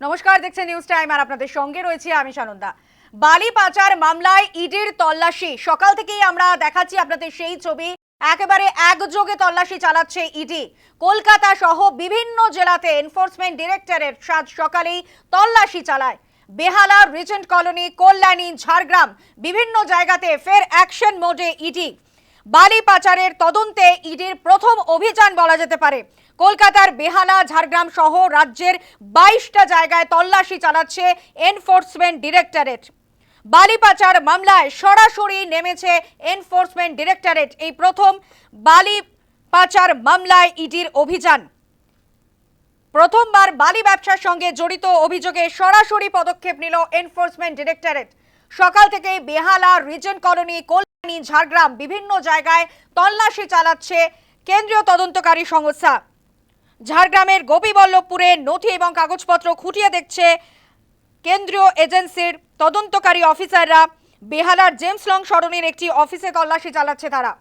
নমস্কার, দেখছেন news time আর আপনাদের সঙ্গে রয়েছে আমি সানন্দা। বালি পাচার মামলায় ইডির তল্লাশি, সকাল থেকেই আমরা দেখাচ্ছি আপনাদের সেই ছবি। একেবারে একযোগে তল্লাশি চালাচ্ছে ইডি। কলকাতা সহ বিভিন্ন জেলাতে এনফোর্সমেন্ট ডিরেক্টরের সাত সকালেই তল্লাশি চালায়। বেহালা রিজেন্ট কলোনি কল্যাণী, ঝাড়গ্রাম, বিভিন্ন জায়গাতে ফের অ্যাকশন মোডে ইডি। বালি পাচারের তদন্তে ইডির প্রথম অভিযান বলা যেতে পারে। কলকাতার বেহালা, ঝাড়গ্রাম সহ রাজ্যের বাইশটা জায়গায় তল্লাশি চালাচ্ছে এনফোর্সমেন্ট ডিরেক্টরেট। বালি পাচার মামলায় সরাসরি নেমেছে এনফোর্সমেন্ট ডিরেক্টরেট। এই প্রথম বালি পাচার মামলায় ইডির অভিযান। প্রথমবার বালি ব্যবসার সঙ্গে জড়িত অভিযোগে সরাসরি পদক্ষেপ নিল এনফোর্সমেন্ট ডিরেক্টরেট। সকাল থেকে বেহালা রিজন কলোনি কল্যাণী ঝাড়গ্রাম বিভিন্ন জায়গায় তল্লাশি চালাচ্ছে কেন্দ্রীয় তদন্তকারী সংস্থা। ঝাড়গ্রামের গোপীবল্লভপুরে নথি এবং কাগজপত্র খুঁটিয়ে দেখছে কেন্দ্রীয় এজেন্সির তদন্তকারী অফিসাররা। বেহালার জেমস লং সরণির একটি অফিসে তল্লাশি চালাচ্ছে তারা।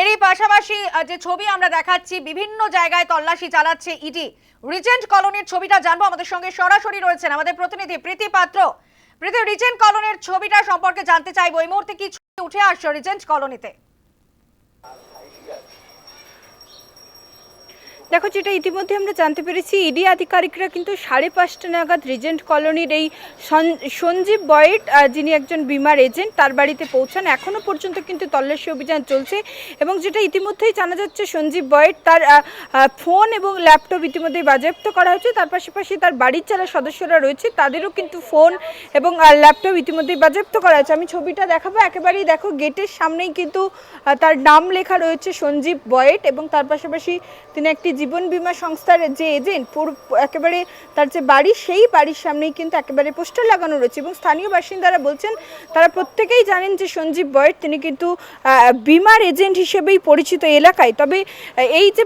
এরই পাশাপাশি যে ছবি আমরা দেখাচ্ছি, বিভিন্ন জায়গায় তল্লাশি চালাচ্ছে ইডি রিজেন্ট কলোনির ছবিটা জানব, আমাদের সঙ্গে সরাসরি রয়েছেন আমাদের প্রতিনিধি প্রীতি পাত্র। প্রীতি রিজেন্ট কলোনির ছবিটা সম্পর্কে জানতে চাইব, এই মুহূর্তে কি উঠে আসছে রিজেন্ট কলোনিতে দেখো যেটা ইতিমধ্যে আমরা জানতে পেরেছি, ইডি আধিকারিকরা কিন্তু সাড়ে পাঁচটা নাগাদ রিজেন্ট কলোনির এই সঞ্জীব বয়েট যিনি একজন বিমার এজেন্ট, তার বাড়িতে পৌঁছান। এখনও পর্যন্ত কিন্তু তল্লাশি অভিযান চলছে এবং যেটা ইতিমধ্যেই জানা যাচ্ছে, সঞ্জীব বয়েট তার ফোন এবং ল্যাপটপ ইতিমধ্যেই বাজেয়াপ্ত করা হয়েছে। তার পাশাপাশি তার বাড়ির যারা সদস্যরা রয়েছে, তাদেরও কিন্তু ফোন এবং ল্যাপটপ ইতিমধ্যেই বাজেয়াপ্ত করা হয়েছে। আমি ছবিটা দেখাবো। একেবারেই দেখো, গেটের সামনেই কিন্তু তার নাম লেখা রয়েছে সঞ্জীব বয়েট এবং তার পাশাপাশি তিনি একটি জীবন বীমা সংস্থার যে এজেন্ট একেবারে তার যে বাড়ি, সেই বাড়ির সামনেই কিন্তু একেবারে পোস্টার লাগানো রয়েছে এবং স্থানীয় বাসিন্দারা বলছেন, তারা প্রত্যেকেই জানেন যে সঞ্জীব বয়েট তিনি কিন্তু বিমার এজেন্ট হিসেবেই পরিচিত এলাকায়। তবে এই যে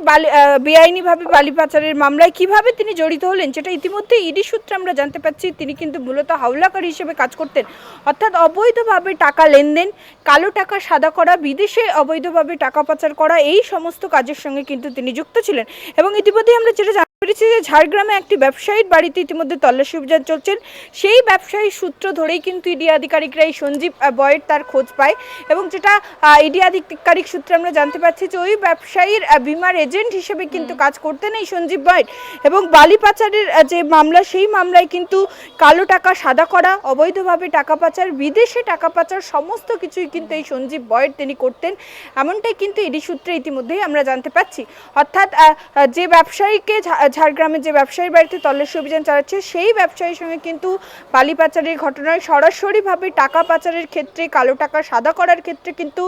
বেআইনিভাবে বালি পাচারের মামলায় কীভাবে তিনি জড়িত হলেন, সেটা ইতিমধ্যে ইডি সূত্রে আমরা জানতে পারছি তিনি কিন্তু মূলত হাওলাকারী হিসেবে কাজ করতেন। অর্থাৎ অবৈধভাবে টাকা লেনদেন, কালো টাকা সাদা করা, বিদেশে অবৈধভাবে টাকা পাচার করা, এই সমস্ত কাজের সঙ্গে কিন্তু তিনি যুক্ত ছিলেন। এবং ইতিমধ্যে আমরা যেটা পেরেছি যে ঝাড়গ্রামে একটি ব্যবসায়ীর বাড়িতে ইতিমধ্যে তল্লাশি অভিযান চলছেন। সেই ব্যবসায়ী সূত্র ধরেই কিন্তু ইডি আধিকারিকরা এই সঞ্জীব বয়ের তার খোঁজ পায় এবং যেটা ইডি আধিকারিক সূত্রে আমরা জানতে পারছি যে ওই ব্যবসায়ীর বিমার এজেন্ট হিসেবে কিন্তু কাজ করতেন এই সঞ্জীব বয়ের এবং বালি পাচারের যে মামলা সেই মামলায় কিন্তু কালো টাকা সাদা করা অবৈধভাবে টাকা পাচার বিদেশে টাকা পাচার সমস্ত কিছুই কিন্তু এই সঞ্জীব বয়ের তিনি করতেন। এমনটাই কিন্তু ইডি সূত্রে ইতিমধ্যেই আমরা জানতে পাচ্ছি। অর্থাৎ যে ব্যবসায়ীকে ঝাড়গ্রামের যে ব্যবসায়ীর বাড়িতে তল্লাশি অভিযান চালাচ্ছে সেই ব্যবসায়ীর সঙ্গে কিন্তু বালি পাচারের ঘটনায় সরাসরিভাবে টাকা পাচারের ক্ষেত্রে কালো টাকা সাদা করার ক্ষেত্রে কিন্তু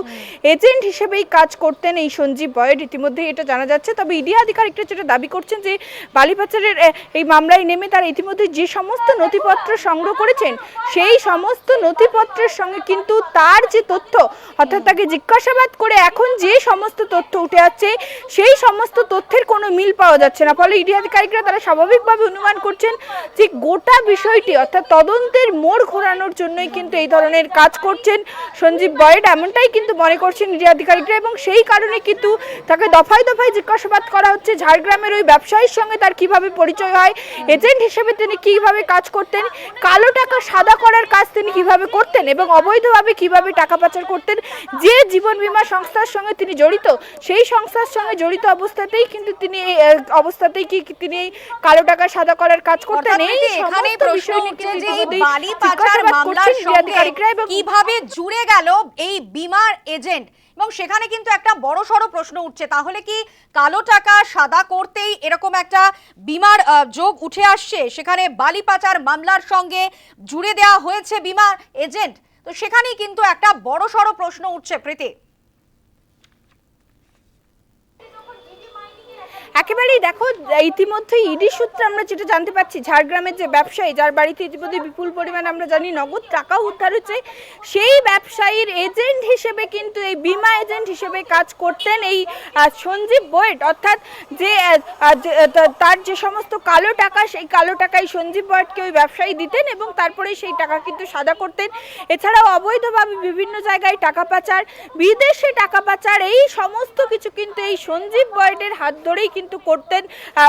এজেন্ট হিসেবেই কাজ করতেন এই সঞ্জীব বয়েড ইতিমধ্যে এটা জানা যাচ্ছে। তবে ইডি আধিকারিকরা যেটা দাবি করছেন যে বালি পাচারের এই মামলায় নেমে তারা ইতিমধ্যে যে সমস্ত নথিপত্র সংগ্রহ করেছেন সেই সমস্ত নথিপত্রের সঙ্গে কিন্তু তার যে তথ্য অর্থাৎ তাকে জিজ্ঞাসাবাদ করে এখন যে সমস্ত তথ্য উঠে আসছে সেই সমস্ত তথ্যের কোনো মিল পাওয়া যাচ্ছে না। ফলে ইডি আধিকারিকরা তারা স্বাভাবিকভাবে অনুমান করছেন যে গোটা বিষয়টি অর্থাৎ তদন্তের মোড় ঘোরানোর জন্যই কিন্তু এই ধরনের কাজ করছেন সঞ্জীব বয়েড। এমনটাই কিন্তু মনে করছেন ইডি আধিকারিকরা এবং সেই কারণে কিন্তু তাকে দফায় দফায় জিজ্ঞাসাবাদ করা হচ্ছে ঝাড়গ্রামের ওই ব্যবসায়ীর সঙ্গে তার কীভাবে পরিচয় হয় এজেন্ট হিসেবে তিনি কীভাবে কাজ করতেন কালো টাকা সাদা করার কাজ তিনি কীভাবে করতেন এবং অবৈধভাবে কীভাবে টাকা পাচার করতেন যে জীবন বীমা সংস্থার সঙ্গে তিনি জড়িত সেই সংস্থার সঙ্গে জড়িত অবস্থাতেই কিন্তু তিনি এই, অবস্থাতেই কি কি তিনি এই কালো টাকা সাদা করার কাজ প্রীতি, এখানেই সমস্ত প্রশ্ন উঠছে যে এই বালি পাচার মামলার সঙ্গে কীভাবে জুড়ে গেল এই বিমার এজেন্ট? এবং সেখানে কিন্তু একটা বড় সড় প্রশ্ন উঠছে। তাহলে কি কালো টাকা সাদা করতেই এরকম একটা বিমার যোগ উঠে আসছে? সেখানে বালি পাচার মামলার সঙ্গে জুড়ে দেওয়া হয়েছে বিমার এজেন্ট। তো সেখানেই কিন্তু একটা বড় সড় প্রশ্ন উঠছে প্রীতি। একেবারেই দেখো ইতিমধ্যে ইডি সূত্রে আমরা যেটা জানতে পারছি ঝাড়গ্রামের যে ব্যবসায়ী, যার বাড়িতে ইতিমধ্যে বিপুল পরিমাণে আমরা জানি নগদ টাকা উদ্ধার হচ্ছে, সেই ব্যবসায়ীর এজেন্ট হিসেবে কিন্তু এই বিমা এজেন্ট হিসেবে কাজ করতেন এই সঞ্জীব বয়েট অর্থাৎ যে তার যে সমস্ত কালো টাকা, সেই কালো টাকাই সঞ্জীব বয়েটকে ওই ব্যবসায়ী দিতেন এবং তারপরে সেই টাকা কিন্তু সাদা করতেন। এছাড়াও অবৈধভাবে বিভিন্ন জায়গায় টাকা পাচার, বিদেশে টাকা পাচার, এই সমস্ত কিছু কিন্তু এই সঞ্জীব বয়েটের হাত ধরেই কিন্তু করতেন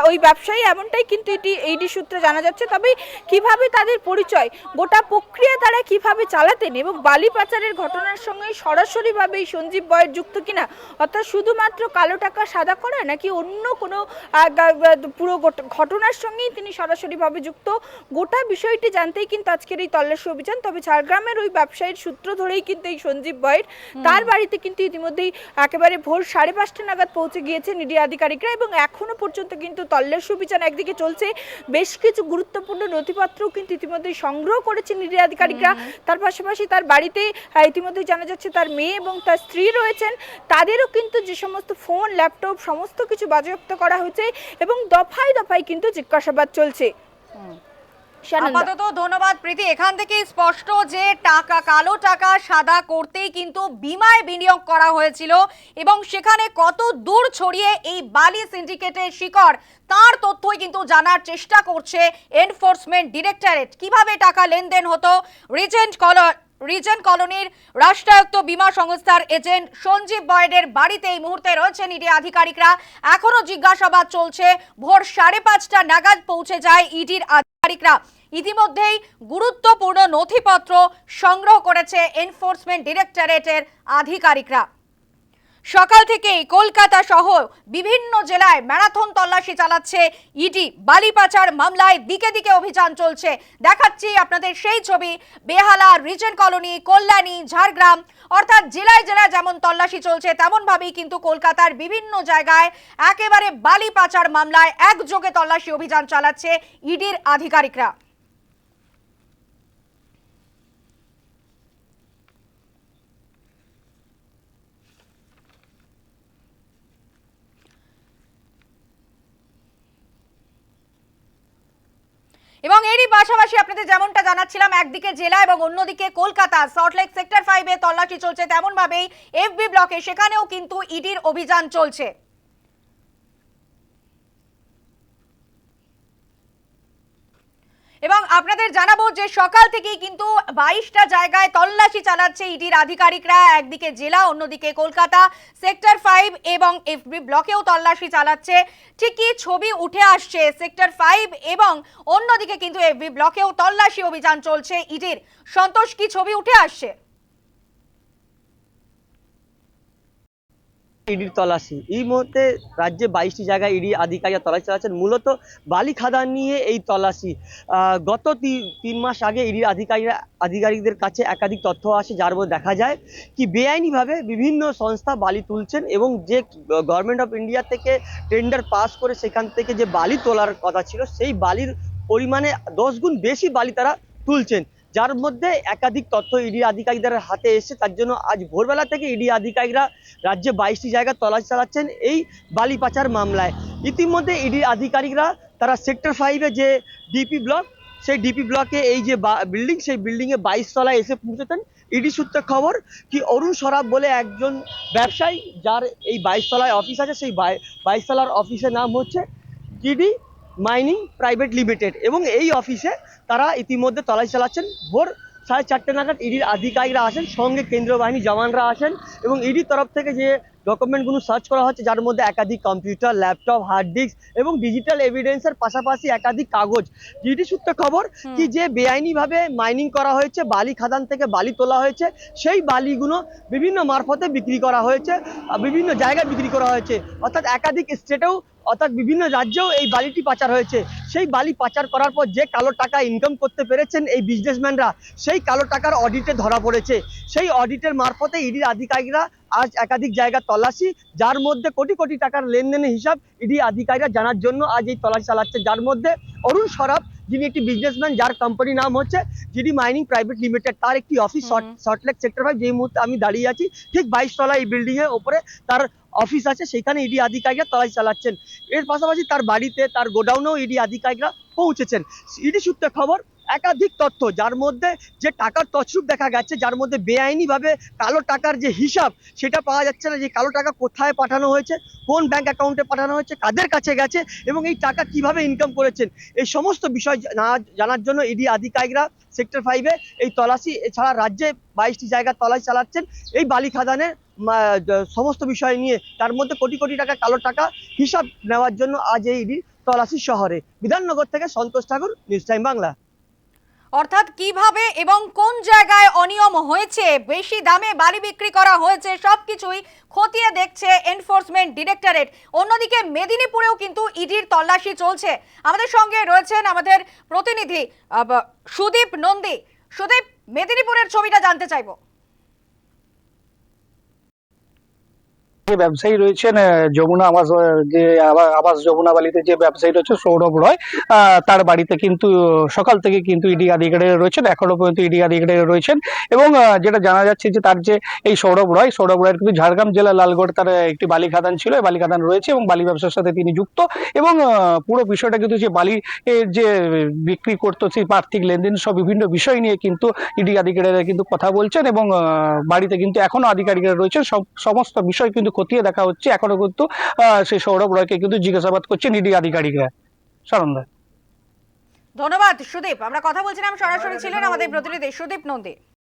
ওই ব্যবসায়ী এমনটাই কিন্তু এটি এইডি সূত্রে জানা যাচ্ছে। তবে কীভাবে তাদের পরিচয় গোটা প্রক্রিয়া তারা কীভাবে চালাতেন এবং বালি পাচারের ঘটনার সঙ্গে সরাসরিভাবে এই সঞ্জীব বয়ের যুক্ত কিনা অর্থাৎ শুধুমাত্র কালো টাকা সাদা করা নাকি অন্য কোনো পুরো ঘটনার সঙ্গেই তিনি সরাসরিভাবে যুক্ত? গোটা বিষয়টি জানতেই কিন্তু আজকের এই তল্লাশি অভিযান তবে ঝাড়গ্রামের ওই ব্যবসায়ীর সূত্র ধরেই কিন্তু এই সঞ্জীব বয়ের তার বাড়িতে কিন্তু ইতিমধ্যেই একেবারে ভোর সাড়ে পাঁচটা নাগাদ পৌঁছে গিয়েছে নিডি আধিকারিকরা এবং এখনও পর্যন্ত কিন্তু তল্লাশি অভিযান একদিকে চলছে। বেশ কিছু গুরুত্বপূর্ণ নথিপত্রও কিন্তু ইতিমধ্যে সংগ্রহ করেছে নিরীহ আধিকারিকরা। তার পাশাপাশি তার বাড়িতে ইতিমধ্যে ইতিমধ্যেই জানা যাচ্ছে তার মেয়ে এবং তার স্ত্রী রয়েছেন। তাদেরও কিন্তু যে সমস্ত ফোন ল্যাপটপ সমস্ত কিছু বাজেয়াপ্ত করা হয়েছে এবং দফায় দফায় কিন্তু জিজ্ঞাসাবাদ চলছে। আপাতত ধন্যবাদ, প্রীতি। এখান থেকে স্পষ্ট যে টাকা, কালো টাকা সাদা করতেই কিন্তু বিমায় বিনিয়োগ করা হয়েছিল এবং সেখানে কত দূর ছড়িয়ে এই বালি সিন্ডিকেটের শিকড়, তার তথ্যই কিন্তু জানার চেষ্টা করছে এনফোর্সমেন্ট ডিরেক্টরেট কীভাবে টাকা লেনদেন হতো? রিজেন্ট কলর রিজেন্ট কলোনির রাষ্ট্রায়ত্ত বীমা সংস্থার এজেন্ট সঞ্জীব বয়েডের বাড়িতে এই মুহূর্তে রয়েছেন ইডি আধিকারিকরা। এখনও জিজ্ঞাসাবাদ চলছে, ভোর সাড়ে পাঁচটা নাগাদ পৌঁছে যায় ইডির আধিকারিকরা। ইতিমধ্যেই গুরুত্বপূর্ণ নথিপত্র সংগ্রহ করেছে এনফোর্সমেন্ট ডিরেক্টরেটের আধিকারিকরা। সকাল থেকেই কলকাতা সহ বিভিন্ন জেলায় ম্যারাথন তল্লাশি চালাচ্ছে ইডি। বালি পাচার মামলায় দিকে দিকে অভিযান চলছে। দেখাচ্ছি আপনাদের সেই ছবি। বেহালা রিজেন্ট কলোনি, কল্যাণী, ঝাড়গ্রাম, অর্থাৎ জেলায় জেলায় যেমন তল্লাশি চলছে, তেমনভাবেই কিন্তু কলকাতার বিভিন্ন জায়গায় একেবারে বালি পাচার মামলায় একযোগে তল্লাশি অভিযান চালাচ্ছে ইডির আধিকারিকরা এবং এরই পাশাপাশি আপনাদের যেমনটা জানাচ্ছিলাম, একদিকে জেলা এবং অন্যদিকে কলকাতা। সল্টলেক সেক্টর ফাইভে তল্লাশি চলছে তেমনভাবেই এফবি ব্লকে সেখানেও কিন্তু ইডির অভিযান চলছে এবং আপনাদের জানাব যে সকাল থেকেই কিন্তু বাইশটা জায়গায় তল্লাশি চালাচ্ছে ইডির আধিকারিকরা। একদিকে জেলা, অন্যদিকে কলকাতা। সেক্টর ফাইভ এবং এফবি ব্লকেও তল্লাশি চালাচ্ছে। ঠিকই ছবি উঠে আসছে সেক্টর ফাইভ এবং অন্যদিকে কিন্তু এফবি ব্লকেও তল্লাশি অভিযান চলছে ইডির। সন্তোষ, কি ছবি উঠে আসছে? ইডির তল্লাশি এই মুহূর্তে রাজ্যে বাইশটি জায়গায় ইডি আধিকারিক তল্লাশি চালাচ্ছেন। মূলত বালি খাদান নিয়ে এই তল্লাশি আহ, গত তিন মাস আগে ইডির আধিকারিকরা আধিকারিকদের কাছে একাধিক তথ্য আসে যার মধ্যে দেখা যায় কি বেআইনিভাবে বিভিন্ন সংস্থা বালি তুলছেন এবং যে গভর্নমেন্ট অফ ইন্ডিয়া থেকে টেন্ডার পাস করে সেখান থেকে যে বালি তোলার কথা ছিল সেই বালির পরিমাণে দশ গুণ বেশি বালি তারা তুলছেন। যার মধ্যে একাধিক তথ্য ইডি আধিকারিকদের হাতে এসে তার জন্য আজ ভোরবেলা থেকে ইডি আধিকারিকরা রাজ্যে বাইশটি জায়গায় তল্লাশি চালাচ্ছেন এই বালি পাচার মামলায়। ইতিমধ্যে ইডি আধিকারিকরা তারা সেক্টর ফাইভে যে ডিপি ব্লক, সেই ডিপি ব্লকে এই যে বিল্ডিং সেই বিল্ডিংয়ে বাইশ তলায় এসে পৌঁছতেন ইডি সূত্রে খবর কি অরুণ সরাব বলে একজন ব্যবসায়ী, যার এই বাইশ তলায় অফিস আছে, সেই বাইশ তলার অফিসের নাম হচ্ছে জিডি মাইনিং প্রাইভেট লিমিটেড এবং এই অফিসে তারা ইতিমধ্যে তল্লাশি চালাচ্ছেন। ভোর সাড়ে চারটে নাগাদ ইডির আধিকারিকরা আসেন সঙ্গে কেন্দ্রীয় বাহিনী জওয়ানরা আসেন এবং ইডির তরফ থেকে যে ডকুমেন্টগুলো সার্চ করা হচ্ছে যার মধ্যে একাধিক কম্পিউটার ল্যাপটপ হার্ড ডিস্ক এবং ডিজিটাল এভিডেন্সের পাশাপাশি একাধিক কাগজ। জিডি সূত্রে খবর কি যে বেআইনিভাবে মাইনিং করা হয়েছে বালি খাদান থেকে বালি তোলা হয়েছে সেই বালিগুলো বিভিন্ন মারফতে বিক্রি করা হয়েছে বিভিন্ন জায়গায় বিক্রি করা হয়েছে। অর্থাৎ একাধিক স্টেটেও অর্থাৎ বিভিন্ন রাজ্যেও এই বালিটি পাচার হয়েছে। সেই বালি পাচার করার পর যে কালো টাকা ইনকাম করতে পেরেছেন এই বিজনেসম্যানরা সেই কালো টাকার অডিটে ধরা পড়েছে। সেই অডিটের মারফতে ইডির আধিকারিকরা আজ একাধিক জায়গা তল্লাশি, যার মধ্যে কোটি কোটি টাকার লেনদেনের হিসাব ইডি আধিকারিকরা জানার জন্য আজ এই তল্লাশি চালাচ্ছে। যার মধ্যে অরুণ সরাব যিনি একটি বিজনেসম্যান যার কোম্পানি নাম হচ্ছে জিডি মাইনিং প্রাইভেট লিমিটেড তার একটি অফিস শর্টলেক সেক্টর ফাইভ যেই মুহূর্তে আমি দাঁড়িয়ে আছি ঠিক বাইশ তলা এই বিল্ডিং এর ওপরে তার অফিস আছে সেখানে ইডি আধিকারিকরা তলাই চালাচ্ছেন। এর পাশাপাশি তার বাড়িতে তার গোডাউনেও ইডি আধিকারিকরা পৌঁছেছেন। ইডি সূত্রে খবর একাধিক তথ্য, যার মধ্যে যে টাকার তছরূপ দেখা গেছে, যার মধ্যে বেআইনিভাবে কালো টাকার যে হিসাব, সেটা পাওয়া যাচ্ছে না যে কালো টাকা কোথায় পাঠানো হয়েছে, কোন ব্যাংক অ্যাকাউন্টে পাঠানো হয়েছে, কাদের কাছে গেছে এবং এই টাকা কীভাবে ইনকাম করেছেন। এই সমস্ত বিষয় জানা- জানার জন্য ইডি আধিকারিকরা সেক্টর ফাইভে এই তলাশি এছাড়া রাজ্যে বাইশটি জায়গা তল্লাশি চালাচ্ছেন। এই বালি খাদানের সমস্ত বিষয় নিয়ে তার মধ্যে কোটি কোটি টাকা কালো টাকা হিসাব নেওয়ার জন্য আজ এই ইডি তলাশি শহরে। বিধাননগর থেকে সন্তোষ ঠাকুর নিউজ টাইম বাংলা অর্থাৎ কীভাবে এবং কোন জায়গায় অনিয়ম হয়েছে, বেশি দামে বাড়ি বিক্রি করা হয়েছে, সবকিছুই খতিয়ে দেখছে এনফোর্সমেন্ট ডিরেক্টরেট অন্যদিকে মেদিনীপুরেও কিন্তু ইডির তল্লাশি চলছে। আমাদের সঙ্গে রয়েছেন আমাদের প্রতিনিধি সুদীপ নন্দী। সুদীপ, মেদিনীপুরের ছবিটা জানতে চাইব। যে ব্যবসায়ী রয়েছেন যমুনা আবাস যে আবাস যমুনা বালিতে যে ব্যবসায়ী রয়েছে সৌরভ রয় তার বাড়িতে কিন্তু, সকাল থেকে কিন্তু ইডি আধিকারিক রয়েছেন এখনও পর্যন্ত ইডি আধিকারিক রয়েছেন এবং যেটা জানা যাচ্ছে যে তার যে এই সৌরভ রয়, সৌরভ রয়ের কিন্তু ঝাড়গ্রাম জেলা লালগড় তার একটি বালি খাদান ছিল, এই বালি খাদান রয়েছে এবং বালি ব্যবসার সাথে তিনি যুক্ত এবং পুরো বিষয়টা কিন্তু যে বালি যে বিক্রি করতো, সেই আর্থিক লেনদেন সব বিভিন্ন বিষয় নিয়ে কিন্তু ইডি আধিকারিকরা কিন্তু কথা বলছেন এবং বাড়িতে কিন্তু এখনও আধিকারিকরা রয়েছেন সমস্ত বিষয় কিন্তু খতিয়ে দেখা হচ্ছে। এখনও কিন্তু সেই সৌরভ রয়কে কিন্তু জিজ্ঞাসাবাদ করছেন ইডি আধিকারিকরা। সরন্দা ধন্যবাদ, সুদীপ। আমরা কথা বলছিলাম সরাসরি ছিলেন আমাদের প্রতিনিধি সুদীপ নন্দী।